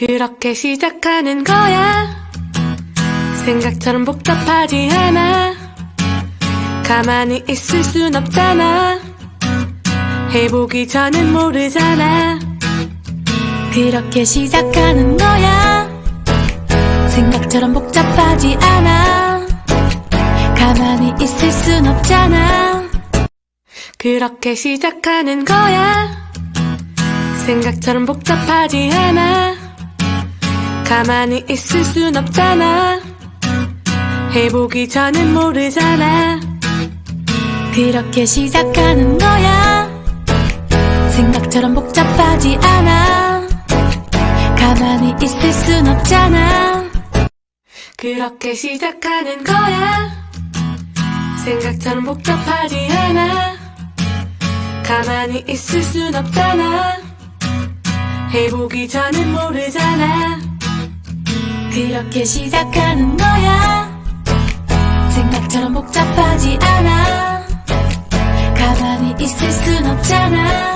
그렇게 시작하는 거야. 생각처럼 복잡하지 않아. 가만히 있을 순 없잖아. 해보기 전엔 모르잖아. 그렇게 시작하는 거야. 생각처럼 복잡하지 않아. 가만히 있을 순 없잖아. 그렇게 시작하는 거야. 생각처럼 복잡하지 않아. 가만히 있을 순 없잖아. 해보기 전엔 모르잖아. 그렇게 시작하는 거야. 생각처럼 복잡하지 않아. 가만히 있을 순 없잖아. 그렇게 시작하는 거야. 생각처럼 복잡하지 않아. 가만히 있을 순 없잖아. 해보기 전엔 모르잖아. 그렇게 시작하는 거야. 생각처럼 복잡하지 않아. 가만히 있을 순 없잖아.